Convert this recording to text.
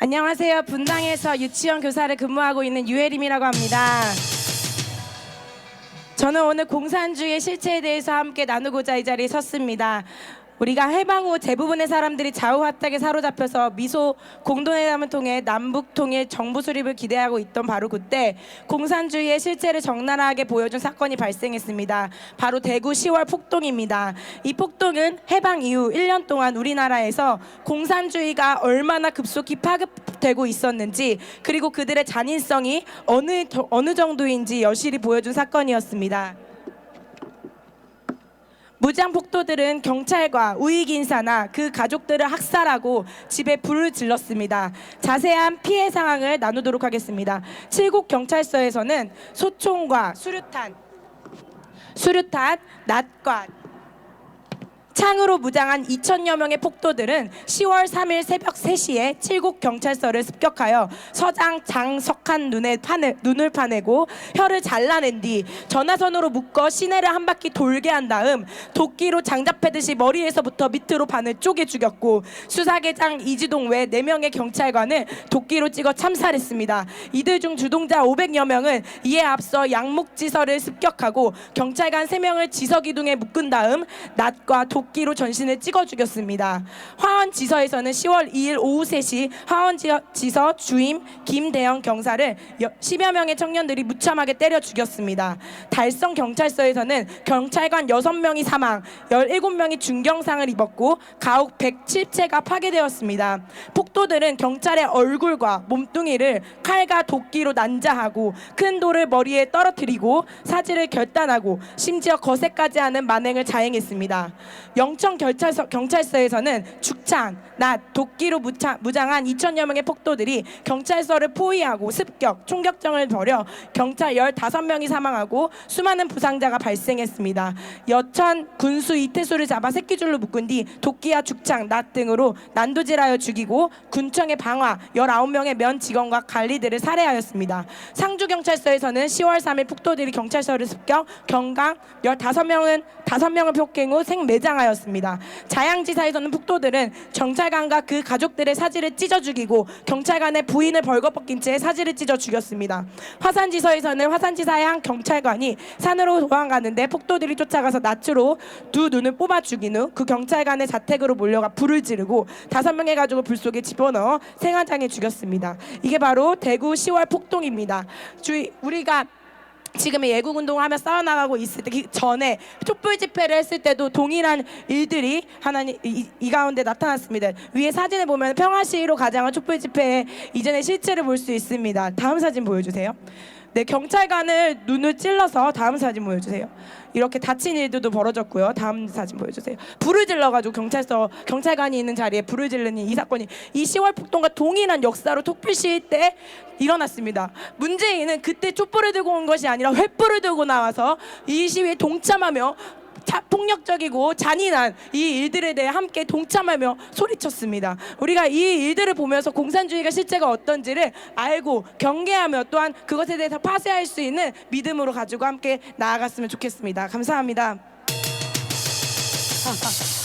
안녕하세요. 분당에서 유치원 교사를 근무하고 있는 유혜림이라고 합니다. 저는 오늘 공산주의의 실체에 대해서 함께 나누고자 이 자리에 섰습니다. 우리가 해방 후 대부분의 사람들이 좌우 합작에 사로잡혀서 미소 공동회담을 통해 남북 통일 정부 수립을 기대하고 있던 바로 그때 공산주의의 실체를 적나라하게 보여준 사건이 발생했습니다. 바로 대구 10월 폭동입니다. 이 폭동은 해방 이후 1년 동안 우리나라에서 공산주의가 얼마나 급속히 파급되고 있었는지 그리고 그들의 잔인성이 어느 어느 정도인지 여실히 보여준 사건이었습니다. 무장 폭도들은 경찰과 우익 인사나 그 가족들을 학살하고 집에 불을 질렀습니다. 자세한 피해 상황을 나누도록 하겠습니다. 칠곡 경찰서에서는 소총과 수류탄, 수류탄, 낫과 창으로 무장한 2천여 명의 폭도들은 10월 3일 새벽 3시에 칠곡 경찰서를 습격하여 서장 장석한 눈에 파내, 눈을 파내고 혀를 잘라낸 뒤 전화선으로 묶어 시내를 한 바퀴 돌게 한 다음 도끼로 장잡하듯이 머리에서부터 밑으로 반을 쪼개 죽였고 수사계장 이지동 외 4명의 경찰관을 도끼로 찍어 참살했습니다. 이들 중 주동자 500여 명은 이에 앞서 양목지서를 습격하고 경찰관 3명을 지서기둥에 묶은 다음 낫과 도끼 로 전신을 찍어 죽였습니다. 화원지서에서는 10월 2일 오후 3시 화원지서 주임 김대영 경사를 여- 10여 명의 청년들이 무참하게 때려 죽였습니다. 달성 경찰서에서는 경찰관 6명이 사망, 17명이 중경상을 입었고 가옥 107채가 파괴되었습니다. 폭도들은 경찰의 얼굴과 몸뚱이를 칼과 도끼로 난자하고 큰 돌을 머리에 떨어뜨리고 사지를 결단하고 심지어 거세까지 하는 만행을 자행했습니다. 영천 경찰서, 경찰서에서는 죽창, 낫, 도끼로 무차, 무장한 2천여 명의 폭도들이 경찰서를 포위하고 습격, 총격전을 벌여 경찰 15명이 사망하고 수많은 부상자가 발생했습니다. 여천 군수 이태수를 잡아 새끼줄로 묶은 뒤 도끼와 죽창, 낫 등으로 난도질하여 죽이고 군청의 방화 19명의 면 직원과 관리들을 살해하였습니다. 상주경찰서에서는 10월 3일 폭도들이 경찰서를 습격, 경강 15명은 5명을 폭행 후 생매장하 였습니다. 자양지사에서는 폭도들은 경찰관과 그 가족들의 사지를 찢어 죽이고 경찰관의 부인을 벌거벗긴 채 사지를 찢어 죽였습니다. 화산지서에서는 화산지사의 한 경찰관이 산으로 도망가는데 폭도들이 쫓아가서 낫으로 두 눈을 뽑아 죽인 후 그 경찰관의 자택으로 몰려가 불을 지르고 다섯 명의 가족을 불 속에 집어넣어 생화장에 죽였습니다. 이게 바로 대구 10월 폭동입니다. 주의 우리가 지금의 예국 운동을 하며 싸워나가고 있을 때그 전에 촛불 집회를 했을 때도 동일한 일들이 하나님 이, 이 가운데 나타났습니다. 위에 사진을 보면 평화시위로 가장한 촛불 집회의 이전의 실체를 볼 수 있습니다. 다음 사진 보여주세요. 네, 경찰관을 눈을 찔러서 다음 사진 보여주세요. 이렇게 다친 일들도 벌어졌고요. 다음 사진 보여주세요. 불을 질러가지고 경찰서 경찰관이 있는 자리에 불을 지르는 이 사건이 이 10월 폭동과 동일한 역사로 시위 때 일어났습니다. 문재인은 그때 촛불을 들고 온 것이 아니라 횃불을 들고 나와서 이 시위에 동참하며 자, 폭력적이고 잔인한 이 일들에 대해 함께 동참하며 소리쳤습니다. 우리가 이 일들을 보면서 공산주의가 실제가 어떤지를 알고 경계하며 또한 그것에 대해서 파쇄할 수 있는 믿음으로 가지고 함께 나아갔으면 좋겠습니다. 감사합니다.